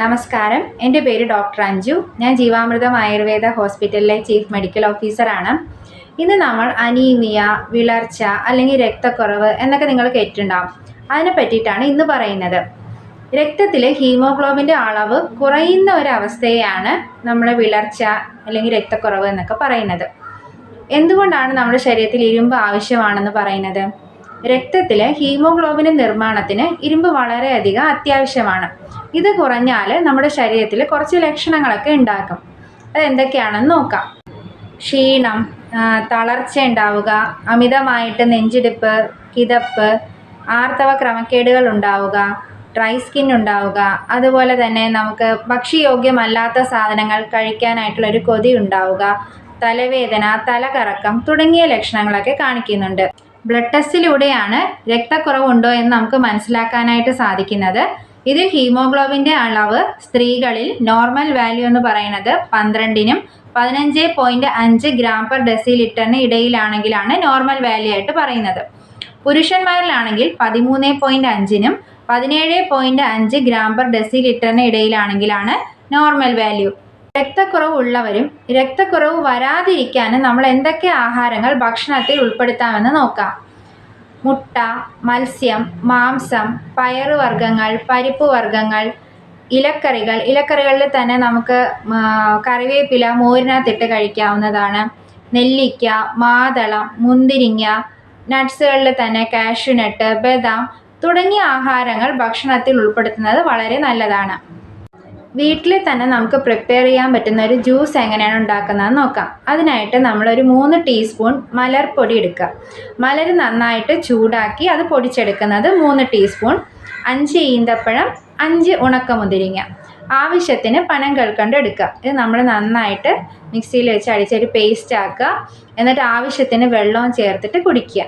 നമസ്കാരം. എന്റെ പേര് ഡോക്ടർ അഞ്ജു. ഞാൻ ജീവാമൃതം ആയുർവേദ ഹോസ്പിറ്റലിലെ ചീഫ് മെഡിക്കൽ ഓഫീസറാണ്. ഇന്ന് നമ്മൾ അനീമിയ വിളർച്ച അല്ലെങ്കിൽ രക്തക്കുറവ് എന്നൊക്കെ നിങ്ങൾ കേട്ടിട്ടുണ്ടാവും. അതിനെ പറ്റിയിട്ടാണ് ഇന്ന് പറയുന്നത്. രക്തത്തിൽ ഹീമോഗ്ലോബിന്റെ അളവ് കുറയുന്ന ഒരവസ്ഥയാണ് നമ്മൾ വിളർച്ച അല്ലെങ്കിൽ രക്തക്കുറവ് എന്നൊക്കെ പറയുന്നത്. എന്തുകൊണ്ടാണ് നമ്മുടെ ശരീരത്തിൽ ഇരുമ്പ് ആവശ്യമാണെന്ന് പറയുന്നത്? രക്തത്തിലെ ഹീമോഗ്ലോബിന്റെ നിർമ്മാണത്തിന് ഇരുമ്പ് വളരെയധികം അത്യാവശ്യമാണ്. ഇത് കുറഞ്ഞാൽ നമ്മുടെ ശരീരത്തിൽ കുറച്ച് ലക്ഷണങ്ങളൊക്കെ ഉണ്ടാക്കും. അതെന്തൊക്കെയാണെന്ന് നോക്കാം. ക്ഷീണം തളർച്ച ഉണ്ടാവുക അമിതമായിട്ട് നെഞ്ചിടിപ്പ് കിതപ്പ് ആർത്തവ ക്രമക്കേടുകൾ ഉണ്ടാവുക ഡ്രൈ സ്കിൻ ഉണ്ടാവുക അതുപോലെ തന്നെ നമുക്ക് ഭക്ഷ്യയോഗ്യമല്ലാത്ത സാധനങ്ങൾ കഴിക്കാനായിട്ടുള്ളൊരു കൊതി ഉണ്ടാവുക തലവേദന തലകറക്കം തുടങ്ങിയ ലക്ഷണങ്ങളൊക്കെ കാണിക്കുന്നുണ്ട്. ബ്ലഡ് ടെസ്റ്റിലൂടെയാണ് രക്തക്കുറവുണ്ടോ എന്ന് നമുക്ക് മനസ്സിലാക്കാനായിട്ട് സാധിക്കുന്നത്. ഇതിൽ ഹീമോഗ്ലോബിന്റെ അളവ് സ്ത്രീകളിൽ നോർമൽ വാല്യൂ എന്ന് പറയുന്നത് പന്ത്രണ്ടിനും പതിനഞ്ച് പോയിന്റ് അഞ്ച് ഗ്രാം പെർ ഡെസി ലിറ്ററിന് ഇടയിലാണെങ്കിലാണ് നോർമൽ വാല്യൂ ആയിട്ട് പറയുന്നത്. പുരുഷന്മാരിലാണെങ്കിൽ പതിമൂന്ന് പോയിന്റ് അഞ്ചിനും പതിനേഴ് പോയിന്റ് അഞ്ച് ഗ്രാം പെർ ഡെസി ലിറ്ററിന് ഇടയിലാണെങ്കിലാണ് നോർമൽ വാല്യൂ. രക്തക്കുറവ് ഉള്ളവരും രക്തക്കുറവ് വരാതിരിക്കാനും നമ്മൾ എന്തൊക്കെ ആഹാരങ്ങൾ ഭക്ഷണത്തിൽ ഉൾപ്പെടുത്താമെന്ന് നോക്കാം. മുട്ട മത്സ്യം മാംസം പയറുവർഗങ്ങൾ പരിപ്പ് വർഗങ്ങൾ ഇലക്കറികൾ. ഇലക്കറികളിൽ തന്നെ നമുക്ക് കറിവേപ്പില മോരിനകത്തിട്ട് കഴിക്കാവുന്നതാണ്. നെല്ലിക്ക മാതളം മുന്തിരിങ്ങ നട്ട്സുകളിൽ തന്നെ കാഷ്യൂനട്ട് ബദാം തുടങ്ങിയ ആഹാരങ്ങൾ ഭക്ഷണത്തിൽ ഉൾപ്പെടുത്തുന്നത് വളരെ നല്ലതാണ്. വീട്ടിൽ തന്നെ നമുക്ക് പ്രിപ്പയർ ചെയ്യാൻ പറ്റുന്ന ഒരു ജ്യൂസ് എങ്ങനെയാണ് ഉണ്ടാക്കുന്നതെന്ന് നോക്കാം. അതിനായിട്ട് നമ്മളൊരു മൂന്ന് ടീസ്പൂൺ മലർപ്പൊടി എടുക്കുക. മലർ നന്നായിട്ട് ചൂടാക്കി അത് പൊടിച്ചെടുക്കുന്നത് മൂന്ന് ടീസ്പൂൺ അഞ്ച് ഈന്തപ്പഴം അഞ്ച് ഉണക്കമുന്തിരിങ്ങ. ആവശ്യത്തിന് പനം കൽക്കണ്ട് എടുക്കുക. ഇത് നമ്മൾ നന്നായിട്ട് മിക്സിയിൽ വെച്ച് അടിച്ചൊരു പേസ്റ്റ് ആക്കുക. എന്നിട്ട് ആവശ്യത്തിന് വെള്ളവും ചേർത്തിട്ട് കുടിക്കുക.